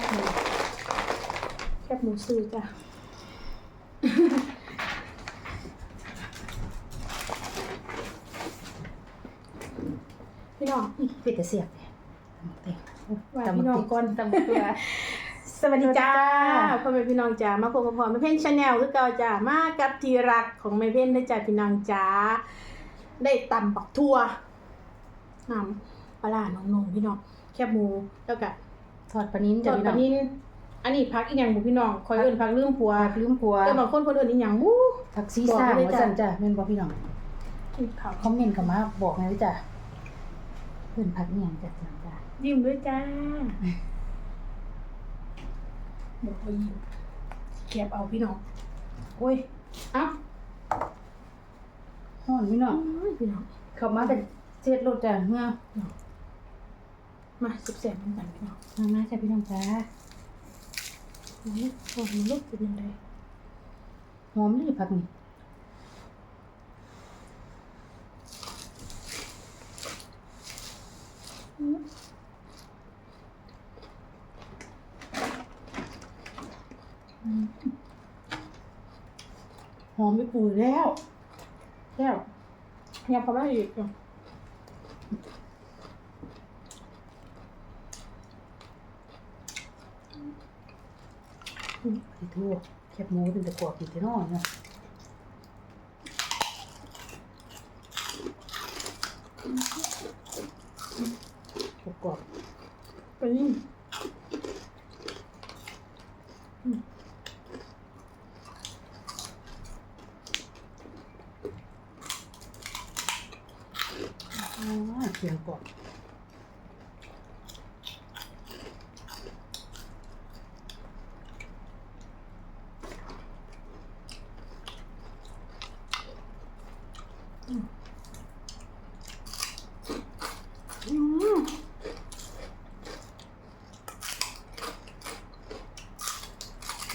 บหมูแคบหมูซื้อจ้ะพี่น้องเป็ดจะเสียบเนี่ยตำบักเต็งว่าพี่น้องก่อนตำบักเต็งสวัสดีจ้าสวัสดีจ้าพ่อแม่พี่น้องจ้ามาพบกับพ่อแม่เพ่นชาแนลคือเก่าจ้ามากับทีรักของแม่เพ่นได้จ้าพี่น้องจ้าได้ตำบักทั่วน้ำปลาร้าน้องๆพี่น้องแคบหมูแล้วก็ ทอดปลานิ้นทจ้ะอดพี่ปน้ลาองนิ่นอันนี้พักอีกอย่างหมูพี่น้องคอยเอิ้นพักลืมผัวผักลืมผัวแต่บางคนคนเอิ้นอีกอย่างหมูผักซีซ่าบอกเลยว่าจ้ะ สั่นจ้ะแม่นบ่พี่น้องกินข้าวคอมเมนต์เข้ามาบอกหน่อยจ้ะเพิ่นผักอีหยังจ้ะพี่น้องจ้ะยิ้มด้วยจ้าบอกว่ายิ้มแคบเอาพี่น้องโอ้ยเอ้าฮ้อนพี่น้อง อุ้ยพี่น้องเข้ามาเป็นเจ็ดรถจ้ะเมื่อ มาสิบแสนมือนกันพี่น้องมามาจ้ะพี่น้องจ้ะนี่หอมลูกเป็นยังไงหอมเลยผักนี่หอมไม่ปูแล้วแก้วยังพอได้อีกอะ สิทั่วแคบหมูเป็นตะกรวดอีกที่นอยเนาะตะกรวดไปนี่อ๋อเสียงกรอบ กร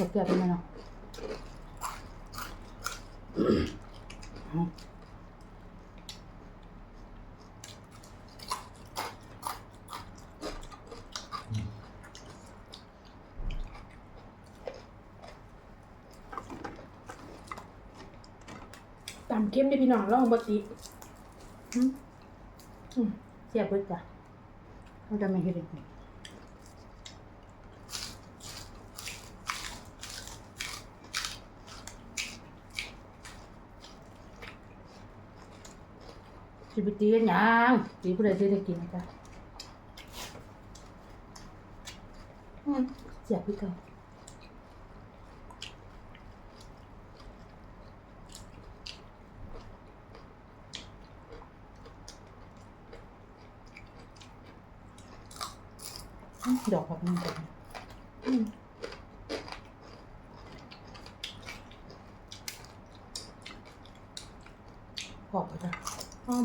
อบเกือเป็นไงเนาะ อืมตามเข้มได้พี่น้องลองบติอืมอืมเสียบเบิดจ้ะเราจะไม่เห็นเลยสิบตีกันยังตีผู้ใดจะได้กินนะจ๊ะเสียบพี่เก่าอื้อ ดอกแบบนี้จ้ะอืมกรอบจ้ะอ๋อ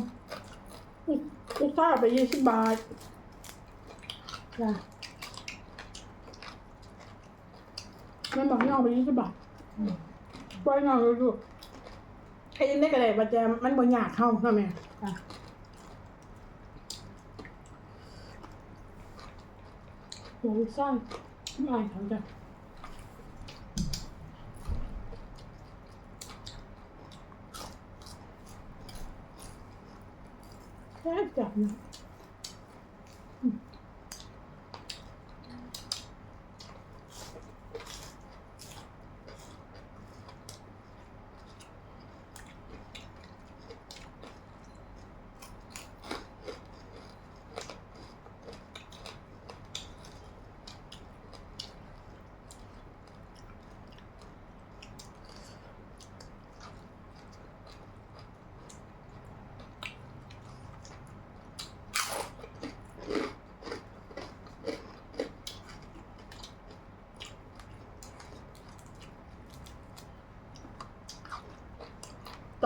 อุ๊ยลูกค้าไปยี่สิบบาทจ้ะแม่บอกให้เอาไปยี่สิบบาทอืมปล่อยน้องเลยลูกไอ้นี่ก็ได้บัจแจมมันบ่ยากเข้าเนาะแม่จ้ะ โอ้ยซ่อนไม่อายเขาจ้ะแค่จับเนาะอืม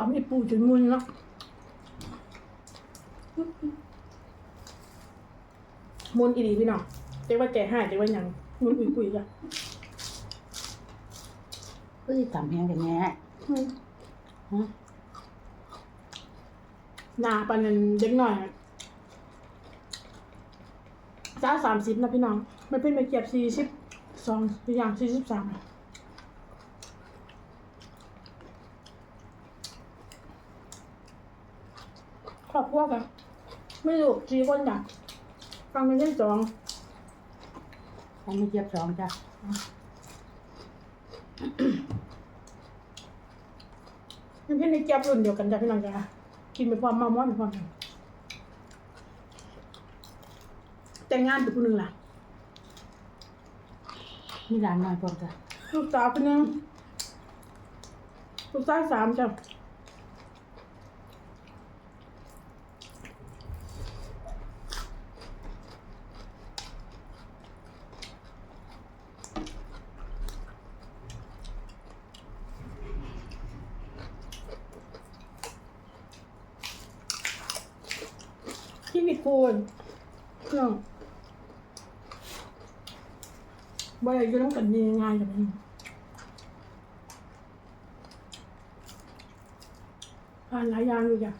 ตอนนี้ปูจนมุนแล้วมุนอีดีพี่น้องเรียกว่าแกห้าเรียกว่าหยังมุนอุยปุยจ้ะเอ้ยตำแห้งกันแน่อืมฮะหนาปานนั้นเด็กหน่อยอะจ้าสามสิบนะพี่น้องไม่เป็นไปเกียบสี่สิบสองอย่างสี่สิบสามค รอบครัวกันไม่รู้กี่คนจ้ะฟังเป็นเรื่องสองอันนี้เจี๊ยบสองจ้ะมันเป็นในแก๊บรุ่นเดียวกันจ้ะพี่น้องจ้ะกินไปพร้อมเมาม้อนไปพร้อมกันแต่งงานเป็นผู้หนึ่งล่ะ มีหลานน้อยพร้อมจ้ะลูกสาวคนหนึงลูกชายสามจ้ะ ชีวิตคูณเครื่องบ่อยอยู่ต้องกันยังไงกันนี่ผ่านหลายอย่างอยู่จ้ะ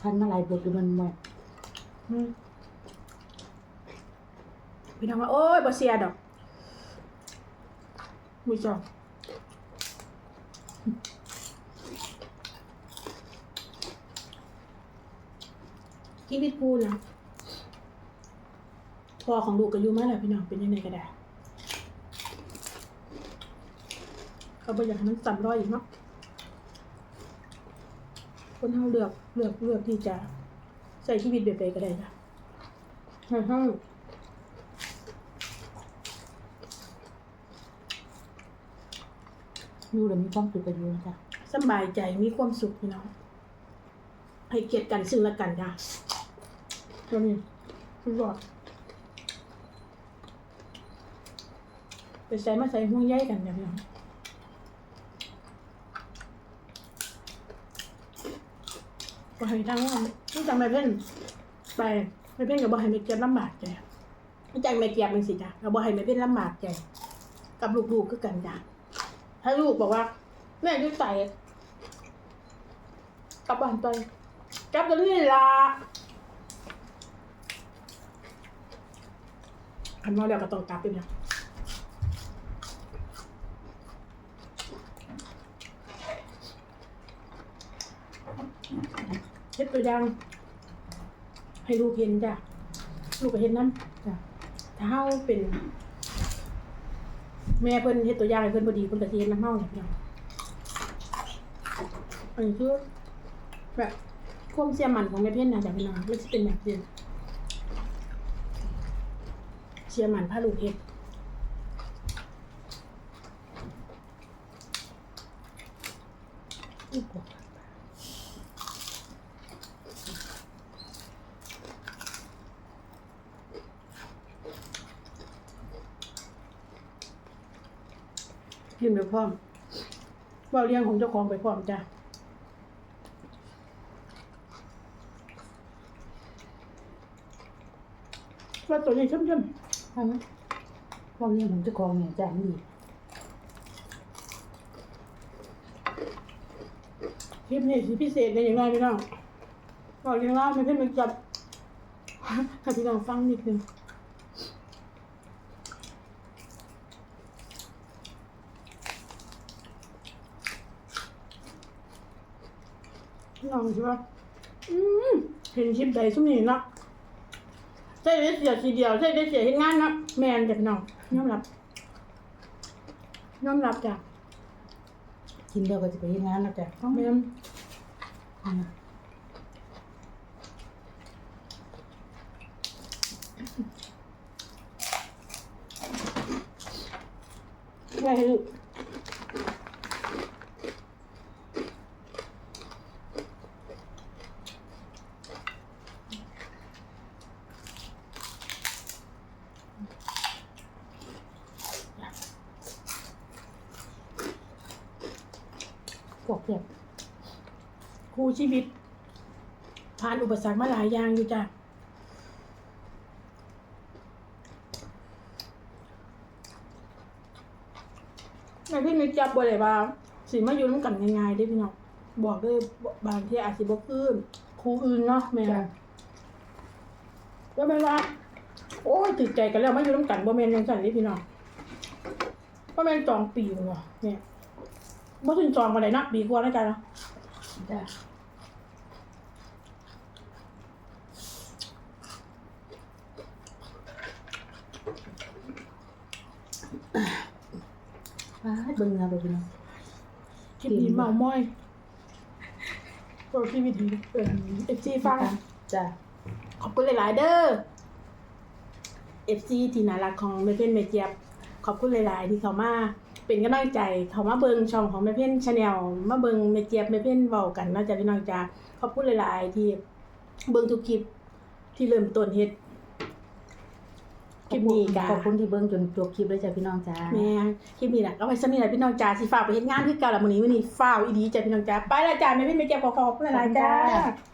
ทันมาหลายบทอยู่มันหมดอืมพี่น้องว่า โอ้ยบ่เสียดอก ไมือจอกชีวิตพูดนะพอของลูกก็อยู่มาแล้วพี่น้องเป็นยังไงก็ได้เขาบอกอยากให้มันจำรอยอีกเนาะคนเฮาเลือกเลือกเลือกที่จะใช้ชีวิตแบบใดก็ได้จ้ะให้เฮา อยู่แล้วมีความสุขกันอยู่นะจ้ะสำบายใจมีความสุขพี่น้อง ให้เกียรติกันซึ่งและกันจ้ะตัวนี้คุณบอกไปใส่มาใส่ห่วงใยกันจ้ะพี่น้องบ่ให้ทั้งว่านี่จังไม่เพ่นไปไม่เพ่นกับบ่ให้ไม่เกียรติลำบากใจไม่จังไม่เกียรติมันสิจ้ะเราบ่ให้ไม่เพ่นลำบากใจกับลูกๆก็กันจ้ะ ถ้าลูกบอกว่า แม่อยุ่ใส่กลับบ้านไปกลับกันนี่ละอันว่าแล้วก็ต้องกลับไปนะเฮ็ดตัวอย่างให้ลูกเห็นจ้ะ ลูกก็เห็นน้ำจ้ะถ้าเฮาเป็น แม่เพิ่นเฮ็ดตัวอย่างให้เพิ่นบ่ดีเพิ่นก็สิเฮ็ดน้ำเฮาเนี่ยพี่น้องอันนี้คือแบบความเสียมันของแม่เพิ่นนะจ้ะพี่น้องมันสิเป็นแบบนี้เสียมันพาลูกเฮ็ดอีกว่า นไปพร้อมเว้าเรื่องของเจ้าของไปพร้อมจ้ะว่าตัวนี้เข้มๆใช่ไหมความเลี้ยงของเจ้าของเนี่ยจ้ะมันดีคลิปนี้สิพิเศษในอย่างไรพี่น้องบอกยังเล่าไม่เพิ่งมันจับให้พี่น้องฟังนิดนึง น้องใช่ปะอืมเห็นคลิปใดสุ่มนี้เนาะใช่ได้เสียทีเดียวใช่ได้เสียเห็นงานเนาะแมนจ้ะพี่น้องยอมรับยอมรับจ้ะกินเดียวก็จะไปเฮ็ดงานแล้วจ้ะแมนอืมไงให้ลูก วกเจ็บครูชีวิต ผ่านอุปสรรคมาหลายอย่างอยู่จ้ะในพี่นึกจับบ่ได้ว่าสิมาอยู่น้ำกันง่ายๆได้พี่น้องบอกเลยบางที่อาจสิบ่คือครูอื่นเนาะแม่จ้ะก็แม่นว่า โอ้ยติดใจกันแล้วมาอยู่น้ำกันบ่แม่นจังซั่นนี่พี่น้องบ่แม่นจองปีบ่เนี่ย บ่ถึงจองมาได้นักปีกว่าแล้วจ้ะเนาะจ้ะว้าเบิ่งเอาไปพี่น้องคลิปนี้เมามอยโปรชีวิตดีเอิ่ม FC ฟังจ้ะขอบคุณหลายๆเด้อ FC ที่น่ารักของแม่เพ่นแม่เจี๊ยบขอบคุณหลายๆที่เขามา เป็นกำลังใจเขามาเบิงช่องของแม่เพ่นชาแนลมาเบิงแม่เจี๊ยบแม่เพ่นเว้ากันเนาะจ้ะพี่น้องจ้าขอบคุณหลายๆที่เบิงทุกคลิปที่เริ่มต้นเฮ็ดคลิปนี้กะขอบคุณที่เบิ่งจนจบคลิปเลยจ้ะพี่น้องจ้าแม่คลิปนี้น่ะก็ไว้สนิทแหละพี่น้องจ้าสิฝากไปเฮ็ดงานคือเก่าละมื้อนี้มื้อนี้ฟ้าวอีดีจ้ะพี่น้องจ้าไปและจ้าแม่เพ่นแม่เจี๊ยบขอขอบคุณหลายๆจ้าขอบคุณจ้า